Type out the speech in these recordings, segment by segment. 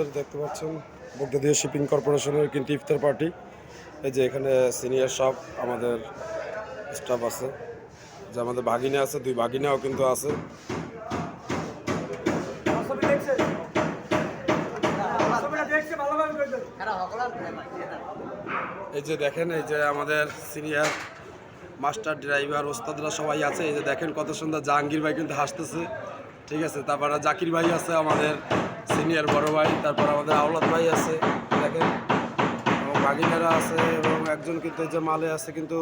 আমাদের দেখতে পাচ্ছেন বগদাদিয়া শিপিং কর্পোরেশনের কিন্তু ইফতার পার্টি। এই যে এখানে সিনিয়র সব আমাদের স্টাফ আছে। যে আমাদের ভাগিনে আছে, দুই ভাগিনাও কিন্তু আছে। এই যে দেখেন, এই যে আমাদের সিনিয়র মাস্টার ড্রাইভার ওস্তাদরা সবাই আছে। এই যে দেখেন কত সুন্দর জাহাঙ্গীর ভাই কিন্তু হাসতেছে। ঠিক আছে, তারপরে জাকির ভাই আছে আমাদের সিনিয়র বড় ভাই, তারপর আমাদের আওলাদ ভাই আছে, দেখেন। এবং বাগিনারা আছে, এবং একজন কিন্তু এই যে মালে আছে, কিন্তু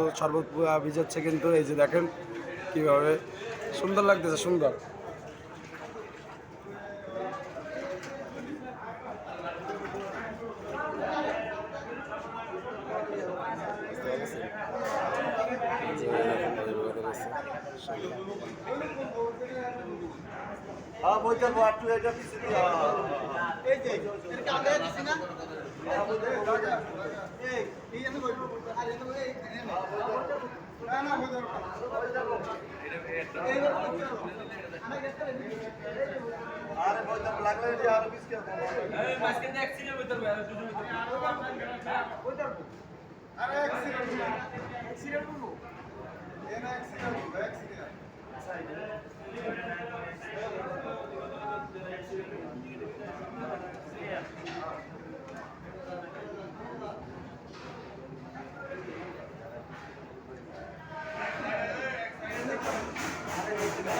পুয়া ভিজাচ্ছে কিন্তু এই যে দেখেন কীভাবে সুন্দর লাগতেছে, সুন্দর। হ্যাঁ বইটার বাটু এটা পিছনে এই যে এর আগে দিছি না? এই এই জানো বই আর জানো এই না। না বই আরে বইটা লাগলে যে আর পিছকে এই মাসকে দেখছি না বইটার আরে অ্যাক্সিডেন্ট অ্যাক্সিডেন্ট বলব? এনা অ্যাক্সিডেন্ট অ্যাক্সিডেন্ট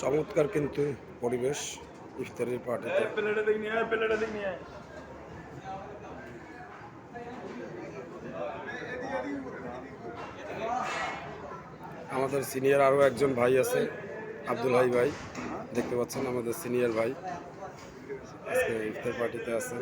চমৎকার কিন্তু পরিবেশ ইফতারের পার্টিতে। আমাদের সিনিয়র আরও একজন ভাই আছে। আব্দুল হাই ভাই দেখতে পাচ্ছেন আমাদের সিনিয়র ভাই। আজকে ইফতার পার্টিতে আছেন